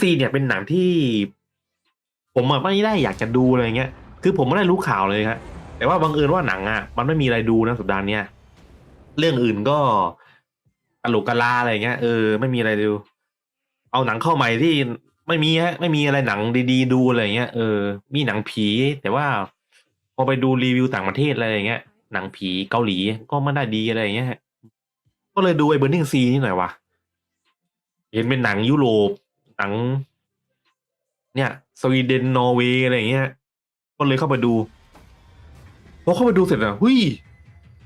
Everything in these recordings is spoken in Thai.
ซีเนี่ยเป็นหนังที่ ผมอะไม่ได้อยากจะดูอะไรเงี้ย คือผมไม่ได้รู้ข่าวเลยครับแต่ว่าบังเอิญว่าหนังอะมันไม่มีอะไรดูนะสัปดาห์เนี้ยเรื่องอื่นก็ตลกกะลาอะไรเงี้ยเออไม่มีอะไรดู เอาหนังเข้าใหม่ที่ไม่มีฮะไม่มีอะไรหนังดีๆดูอะไรเงี้ยเออมีหนังผี แต่ว่า พอไปดูรีวิวต่างประเทศอะไรอย่างเงี้ยหนังผีเกาหลีก็ไม่ได้ดีอะไรอย่างเงี้ยก็เลยดูไอ้เบอร์นิงซีนี่หน่อยวะเห็นเป็นหนังยุโรป หนัง เนี่ย สวีเดนนอร์เวย์อะไรอย่างเงี้ยก็เลยเข้าไปดูพอเข้าไปดูเสร็จอะหุย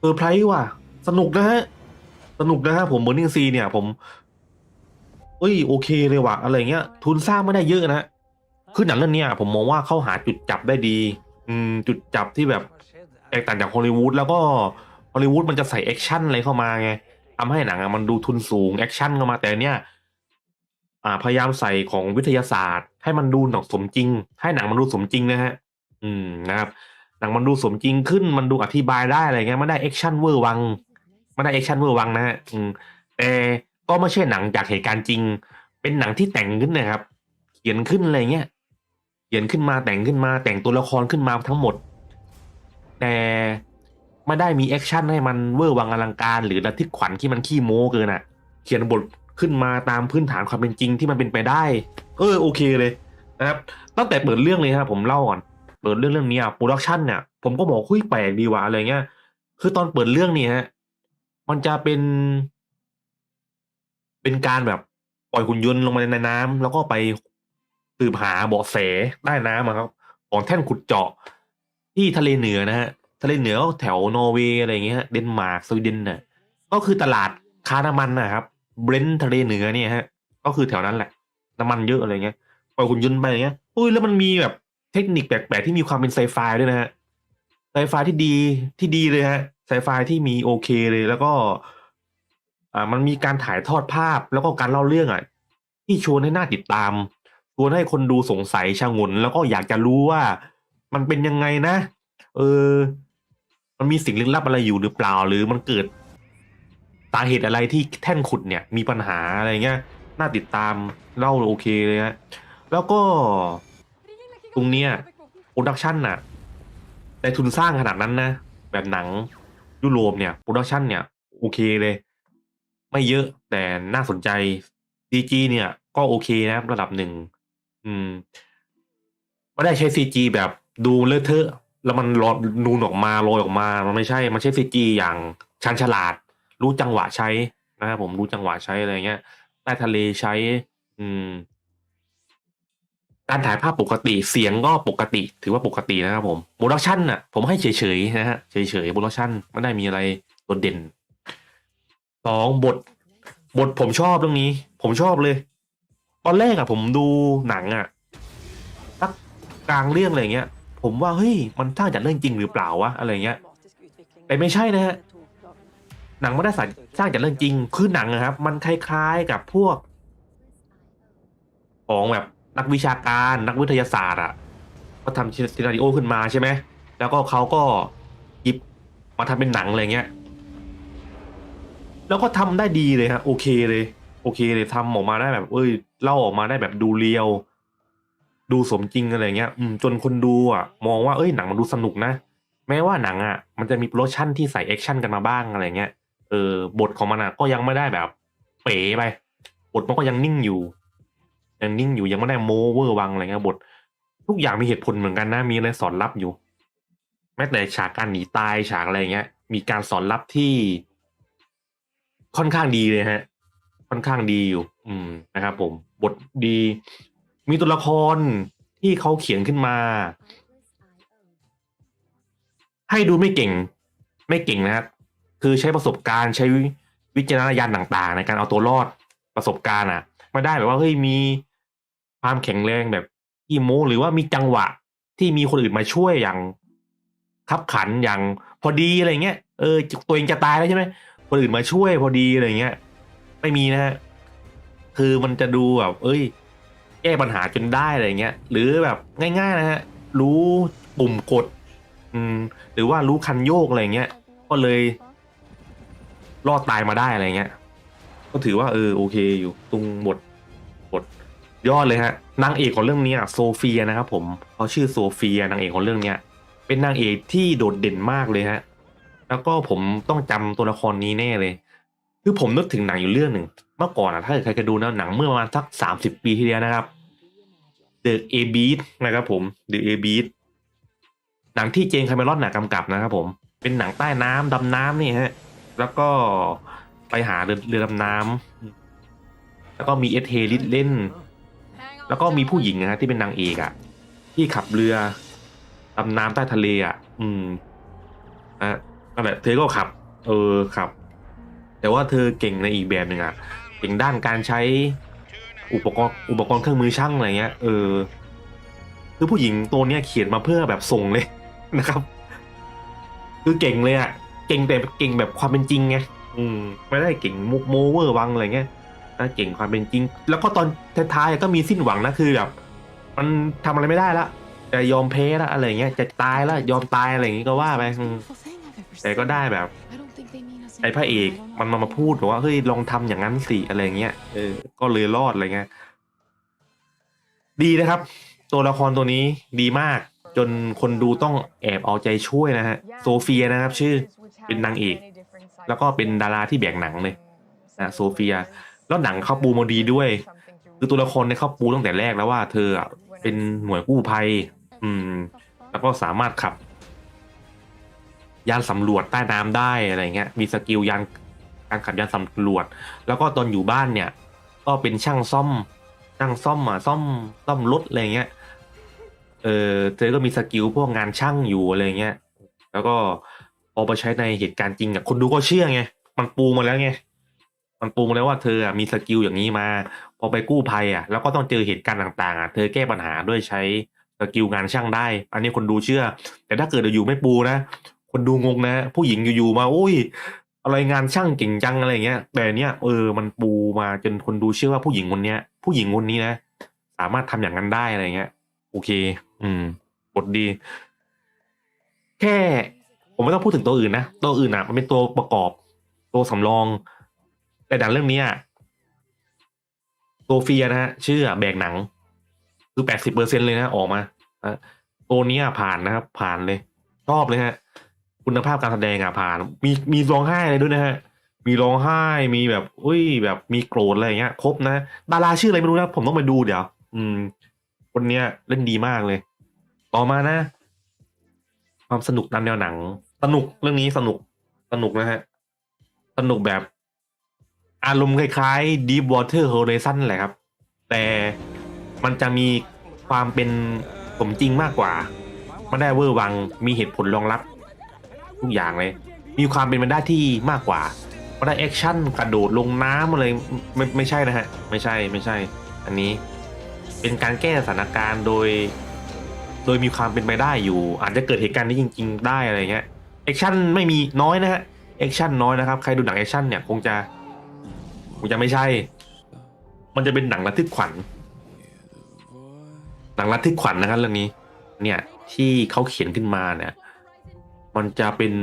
เออไพรส์ว่ะ สนุกนะฮะ สนุกนะฮะผมเบอร์นิงซีเนี่ย ผมเอ้ยโอเคเลยว่ะอะไรเงี้ย ทุนสร้างไม่ได้เยอะนะคือหนังเรื่องเนี้ยผมมองว่าเข้าหาจุดจับได้ดี อืม จุดจับที่แบบแตกต่างจากฮอลลีวูดแล้วก็ฮอลลีวูดมันจะใส่แอคชั่นอะไรเข้ามาไงทำให้หนังอะมันดูทุนสูงแอคชั่นเข้ามาแต่เนี้ย อ่าพยายามใส่ของวิทยาศาสตร์ ให้มันดูหนังสมจริง ให้หนังมันดูสมจริงนะฮะอืมนะครับ หนังมันดูสมจริงขึ้นมันดูอธิบายได้อะไรเงี้ยไม่ได้แอคชั่นเวอร์วังไม่ได้แอคชั่นเวอร์วังนะฮะอืมแต่ก็ไม่ใช่หนังจากเหตุการณ์จริง เป็นหนังที่แต่งขึ้นนะครับ เขียนขึ้นอะไรเงี้ยเขียนขึ้นมาแต่งขึ้นมา แต่งตัวละครขึ้นมาทั้งหมด แต่ไม่ได้มีแอคชั่นให้มันเวอร์วังอลังการ หรือระทึกขวัญที่มันขี้โม้เกินอะ เขียนบท ขึ้นมาตามพื้นฐานความเป็นจริงที่มันเป็นไปได้ เออโอเคเลยนะครับ ตั้งแต่เปิดเรื่องเลยครับผมเล่าก่อนเปิดเรื่องเรื่องนี้อะโปรดักชันเนี่ยผมก็บอกคุยแปลกดีวะอะไรเงี้ยคือตอนเปิดเรื่องนี่ฮะมันจะเป็น เป็นการแบบปล่อยหุ่นยนต์ลงมาในน้ำแล้วก็ไปสืบหาเบาะแสใต้น้ำครับ ของแท่นขุดเจาะ ที่ทะเลเหนือนะฮะทะเลเหนือแถวนอร์เวย์อะไรเงี้ยเดนมาร์กสวีเดนน่ะก็คือตลาดค้าน้ำมันนะครับ เบรนท์ทะเลเหนือเนี่ยฮะ ก็คือแถวนั้นแหละน้ำมันเยอะอะไรเงี้ยปล่อยหุ่นยนต์ไปอย่างเงี้ยอุ้ยแล้วมันมีแบบเทคนิคแปลกๆที่มีความเป็นไซไฟด้วยนะฮะไซไฟที่ดีที่ดีเลยฮะไซไฟที่มีโอเคเลยแล้วก็ อ่ามันมีการถ่ายทอดภาพแล้วก็การเล่าเรื่องอะที่ชวนให้น่าติดตามชวนให้คนดูสงสัยชางน แล้วก็อยากจะรู้ว่า มันเป็นยังไงนะ เออ มันมีสิ่งลึกลับอะไรอยู่หรือเปล่า หรือมันเกิด สาเหตุอะไรที่แท่นขุดเนี่ยมีปัญหาอะไรเงี้ยน่าติดตามเล่าโอเคเลยฮะแล้วก็ตรงเนี้ยโปรดักชันน่ะได้ทุนสร้างขนาดนั้นนะ แบบหนังยุโรปเนี่ยโปรดักชันเนี่ยโอเคเลย ไม่เยอะแต่น่าสนใจ CG เนี่ย ก็โอเคนะระดับหนึ่งอืมไม่ได้ใช้ CG แบบดูเลอะเทอะ แล้วมันรอนูนออกมาโรยออกมา มันไม่ใช่ มันใช้ CG อย่างชันฉลาด รู้จังหวะใช้นะครับผมรู้จังหวะใช้อะไรเงี้ยใต้ทะเลใช้ อืม การถ่ายภาพปกติเสียงก็ปกติ ถือว่าปกตินะครับผมโปรดักชันน่ะ ผมให้เฉยๆนะฮะเฉยๆโปรดักชันไม่ได้มีอะไรโดดเด่นสองบท บทผมชอบเรื่องนี้ ผมชอบเลย ตอนแรกอะผมดูหนังอะสักกลางเรื่องอะไรเงี้ย ผมว่าเฮ้ยมันสร้างจากเรื่องจริงหรือเปล่าวะอะไรเงี้ย แต่ไม่ใช่นะฮะ หนังไม่ได้สร้างสร้างจากเรื่องจริง คือหนังอะครับ มันคล้ายๆกับพวก ของแบบนักวิชาการนักวิทยาศาสตร์อะก็ทำซีนาริโอขึ้นมาใช่ไหมแล้วก็เขาก็หยิบมาทำเป็นหนังอะไรเงี้ย แล้วก็ทำได้ดีเลยฮะโอเคเลย โอเคเลยทำออกมาได้แบบ เอ้ยเล่าออกมาได้แบบดูเรียว ดูสมจริงอะไรเงี้ย อืมจนคนดูอะ มองว่าเอ้ยหนังมันดูสนุกนะ แม้ว่าหนังอะ มันจะมีโปรชั่นที่ใส่แอคชั่นกันมาบ้างอะไรเงี้ย ออบทของมันอะก็ยังไม่ได้แบบ เป๋ไป บทมันก็ยังนิ่งอยู่ยังนิ่งอยู่ยังไม่ได้โมเวอร์วังอะไรเงี้ยบท ทุกอย่างมีเหตุผลเหมือนกันนะ มีอะไรสอนลับอยู่ แม้แต่ฉากการหนีตายฉากอะไรเงี้ย มีการสอนลับที่ค่อนข้างดีเลยฮะ ค่อนข้างดีอยู่ อืมนะครับผมบทดี มีตัวละครที่เขาเขียนขึ้นมา ให้ดูไม่เก่ง ไม่เก่งนะครับ คือใช้ประสบการณ์ใช้วิจารณญาณต่าง ๆ ในการเอาตัวรอดประสบการณ์อะไม่ได้แบบว่าเฮ้ยมีความแข็งแรงแบบอีโมหรือว่ามีจังหวะที่มีคนอื่นมาช่วยอย่างขับขันอย่างพอดีอะไรเงี้ยเออตัวเองจะตายแล้วใช่ไหมคนอื่นมาช่วยพอดีอะไรเงี้ยไม่มีนะฮะคือมันจะดูแบบเอ้ย แก้ปัญหาจนได้อะไรเงี้ยหรือแบบง่าย ๆ นะฮะรู้ปุ่มกด อืม หรือว่ารู้คันโยกอะไรเงี้ยก็เลย รอดตายมาได้อะไรเงี้ย ก็ถือว่าเออโอเคอยู่ตรงบทบทยอดเลยฮะนางเอกของเรื่องนี้โซเฟียนะครับผมเขาชื่อโซเฟียนางเอกของเรื่องเนี้ย เป็นนางเอกที่โดดเด่นมากเลยฮะ แล้วก็ผมต้องจำตัวละครนี้แน่เลย คือผมนึกถึงหนังอยู่เรื่องหนึ่งเมื่อก่อนอะถ้าใครเคยดูนะหนังเมื่อประมาณสักสามสิบปีที่แล้วนะครับ The A Beat นะครับผม The A Beat หนังที่เจนคาเมรอนหนักกำกับนะครับผมเป็นหนังใต้น้ำดำน้ำนี่ฮะ แล้วก็ไปหาเรือเรือดำน้ำแล้วก็มีเอสเฮลิสเล่น แล้วก็มีผู้หญิงนะฮะที่เป็นนางเอกอะที่ขับเรือดำน้ำใต้ทะเลอะอืมอะนั่นแหละเธอก็ขับ เออขับ แต่ว่าเธอเก่งในอีกแบบหนึ่งอะเก่งด้านการใช้อุปกรณ์อุปกรณ์เครื่องมือช่างอะไรเงี้ยเออคือผู้หญิงตัวเนี้ยเขียนมาเพื่อแบบส่งเลยนะครับ คือเก่งเลยอะ เก่งแต่เก่งแบบความเป็นจริงไงอืมไม่ได้เก่งมุกโมเวอร์วังอะไรเงี้ยนะเก่งความเป็นจริง แล้วก็ตอนท้ายๆก็มีสิ้นหวังนะคือแบบมันทำอะไรไม่ได้ละจะยอมแพ้ละอะไรเงี้ยจะตายละยอมตายอะไรอย่างงี้ก็ว่าไปอืมแต่ก็ได้แบบไอ้พระเอกมันมามาพูดบอกว่าเฮ้ยลองทำอย่างนั้นสิอะไรเงี้ยเออก็เลยรอดอะไรเงี้ยดีนะครับ ตัวละครตัวนี้ดีมาก จนคนดูต้องแอบเอาใจช่วยนะฮะโซเฟียนะครับ ชื่อ เป็นนางเอก แล้วก็เป็นดาราที่แบกหนังเลยนะโซเฟีย แล้วหนังเขาปูมาดีด้วย คือตัวละครเนี่ยเขาปูตั้งแต่แรกแล้วว่า เธออะเป็นหน่วยกู้ภัย อืม แล้วก็สามารถขับ ยานสำรวจใต้น้ำได้อะไรเงี้ย มีสกิลยานการขับยานสำรวจ แล้วก็ตอนอยู่บ้านเนี่ย ก็เป็นช่างซ่อม ช่างซ่อมอะซ่อมซ่อมรถอะไรเงี้ย เออเธอก็มีสกิลพวกงานช่างอยู่อะไรเงี้ย แล้วก็ พอไปใช้ในเหตุการณ์จริงอะคนดูก็เชื่อไงมันปูมาแล้วไงมันปูมาแล้วว่าเธอมีสกิลอย่างนี้มา พอไปกู้ภัยอะ แล้วก็ต้องเจอเหตุการณ์ต่างๆอะเธอแก้ปัญหาด้วยใช้สกิลงานช่างได้ อันนี้คนดูเชื่อ แต่ถ้าเกิดอยู่ไม่ปูนะคนดูงงนะ ผู้หญิงอยู่ๆมาอุ้ยอะไรงานช่างเก่งจังอะไรเงี้ย แต่เนี้ยเออมันปูมาจนคนดูเชื่อว่าผู้หญิงคนเนี้ย ผู้หญิงคนนี้นะสามารถทำอย่างนั้นได้อะไรเงี้ย โอเค อืมบทดี แค่ ผมไม่ต้องพูดถึงตัวอื่นนะตัวอื่นอะ มันเป็นตัวประกอบ ตัวสำรอง แต่ดังเรื่องนี้ยโซเฟียนะฮะชื่อแบกหนัง คือแปดสิบเปอร์เซ็นเลยนะออกมาอะตัวนี้ผ่านนะครับ ผ่านเลยชอบเลยฮะ คุณภาพการแสดงอะผ่าน มีมีร้องไห้เลยด้วยนะฮะมีร้องไห้มีแบบอุ้ยแบบมีโกรธอะไรอย่างเงี้ย ครบนะดาราชื่ออะไรไม่รู้นะผมต้องไปดูเดี๋ยว อืม คนเนี้ยเล่นดีมากเลย ต่อมานะ ความสนุกตามแนวหนัง สนุกเรื่องนี้สนุกสนุกนะฮะ สนุกแบบ อารมณ์คล้ายๆ Deep Water Horizon แหละครับ แต่มันจะมีความเป็นสมจริงมากกว่าไม่ได้เวอร์วังมีเหตุผลรองรับ ทุกอย่างเลย มีความเป็นไปได้ที่มากกว่าไม่ได้แอคชั่นกระโดดลงน้ำอะไรไม่ไม่ใช่นะฮะ ไม่ใช่ไม่ใช่ อันนี้เป็นการแก้สถานการณ์โดย โดยมีความเป็นไปได้อยู่ อาจจะเกิดเหตุการณ์นี้จริง ๆ ได้อะไรเงี้ยแอคชั่นไม่มีน้อยนะฮะแอคชั่นน้อยนะครับใครดูหนังแอคชั่นเนี่ยคงจะคงจะไม่ใช่ มันจะเป็นหนังระทึกขวัญ หนังระทึกขวัญนะครับเรื่องนี้ เนี่ยที่เขาเขียนขึ้นมาเนี่ย มันจะเป็น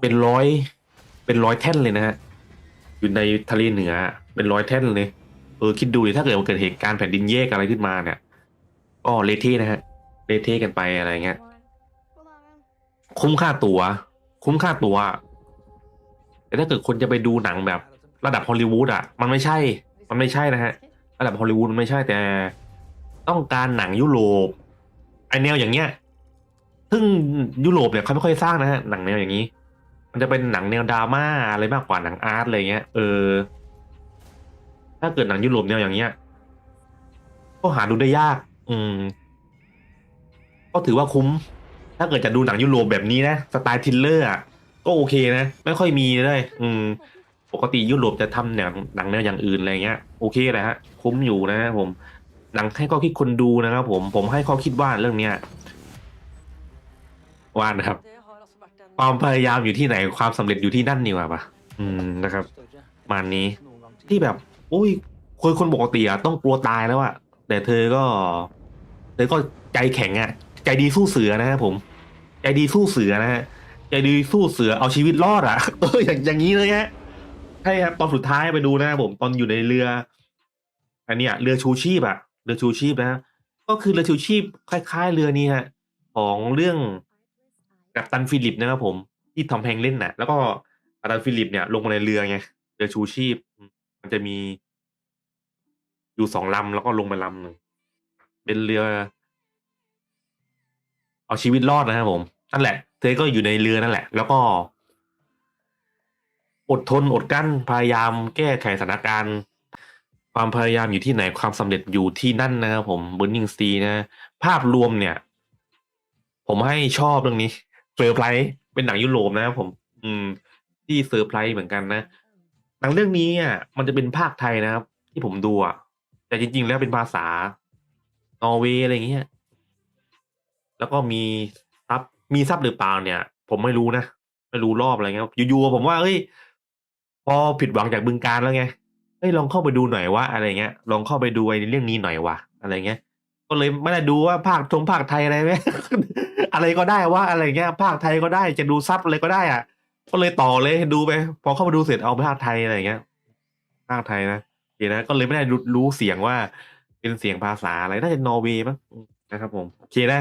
เป็นร้อย เป็นร้อยแท่นเลยนะฮะอยู่ในทะเลเหนือ เป็นร้อยแท่นเลยเออคิดดูดิถ้าเกิดมันเกิดเหตุการณ์แผ่นดินแยกอะไรขึ้นมาเนี่ย ก็เลเทะนะฮะเลเทกันไปอะไรเงี้ย คุ้มค่าตัว๋ว คุ้มค่าตัว๋วแต่ถ้าเกิดคนจะไปดูหนังแบบ ระดับฮอลลีวูดอะ มันไม่ใช่ มันไม่ใช่นะฮะ ระดับฮอลลีวูดมันไม่ใช่แต่ต้องการหนังยุโรปไอแนวอย่างเงี้ยซึ่งยุโรปเนี่ยเขาไม่ค่อยสร้างนะฮะหนังแนวอย่างนี้ มันจะเป็นหนังแนวดราม่าอะไรมากกว่าหนังอาร์ตอะไรเงี้ยเออ ถ้าเกิดหนังยุโรปแนวอย่างเงี้ยก็หาดูได้ยาก อืม ก็ถือว่าคุ้ม ถ้าเกิดจะดูหนังยุโรปแบบนี้นะ สไตล์ทริลเลอร์อะก็โอเคนะ ไม่ค่อยมีเลย อืม ปกติยุโรปจะทำหนังหนังแนวอย่างอื่นอะไรเงี้ย โอเคแหละฮะ คุ้มอยู่นะผม หนังให้ข้อคิดคนดูนะครับผม ผมให้ข้อคิดว่าเรื่องเนี้ยว่านะครับ ความพยายามอยู่ที่ไหน ความสำเร็จอยู่ที่นั่นนี่ว่าปะอืมนะครับ มานี้ที่แบบโอ้ยคนคนปกติอะต้องกลัวตายแล้วอะ แต่เธอก็เธอก็ใจแข็งอะใจดีสู้เสือนะครับผม ใจดีสู้เสือนะฮะใจดีสู้เสือเอาชีวิตรอดอะเอออย่างอย่างนี้เลยฮะใช่ครับตอนสุดท้ายไปดูนะครับผมตอนอยู่ในเรือ อันเนี้ยเรือชูชีพอะเรือชูชีพนะก็คือเรือชูชีพคล้าย ๆ เรือนี้ฮะของเรื่องกัปตันฟิลิปนะครับผมที่ทอมแฮงเล่นน่ะ แล้วก็กัปตันฟิลิปเนี่ยลงมาในเรือไงเรือชูชีพ มันจะมี อยู่สองลำแล้วก็ลงไปลำหนึ่งเป็นเรือ เอาชีวิตรอดนะครับผมนั่นแหละ เธอก็อยู่ในเรือนั่นแหละ แล้วก็ อดทนอดกั้นพยายามแก้ไขสถานการณ์ความพยายามอยู่ที่ไหนความสำเร็จอยู่ที่นั่นนะครับผมเบ r ร์นิงซีนะ ภาพรวมเนี่ย ผมให้ชอบเรื่องนี้เซอร์ไพรส์เป็นหนังยุโรปนะครับผม อืม ที่เซอร์ไพรส์เหมือนกันนะหนังเรื่องนี้อะมันจะเป็นภาคไทยนะครับ ที่ผมดูอะ แต่จริง ๆ แล้วเป็นภาษานอร์เวย์อะไรอย่างเงี้ย แล้วก็มีซับมีซับหรือเปล่าเนี่ย ผมไม่รู้นะ ไม่รู้รอบอะไรเงี้ยอยู่ๆผมว่าเอ้ย พอผิดหวังจากบึงการแล้วไงเอ้ยลองเข้าไปดูหน่อยว่าอะไรเงี้ย ลองเข้าไปดูไอ้เรื่องนี้หน่อยว่ะอะไรเงี้ย ก็เลยไม่ได้ดูว่าภาคทงภาคไทยอะไรไหมอะไรก็ได้ว่าอะไรเงี้ย ภาคไทยก็ได้จะดูซับอะไรก็ได้อะก็เลยต่อเลยดูไป พอเข้ามาดูเสร็จเอาภาคไทยอะไรเงี้ยภาคไทยนะ เคนะ ก็เลยไม่ได้รู้รู้เสียงว่าเป็นเสียงภาษาอะไรน่าจะนอร์เวย์มั้งนะครับผมโอเคนะ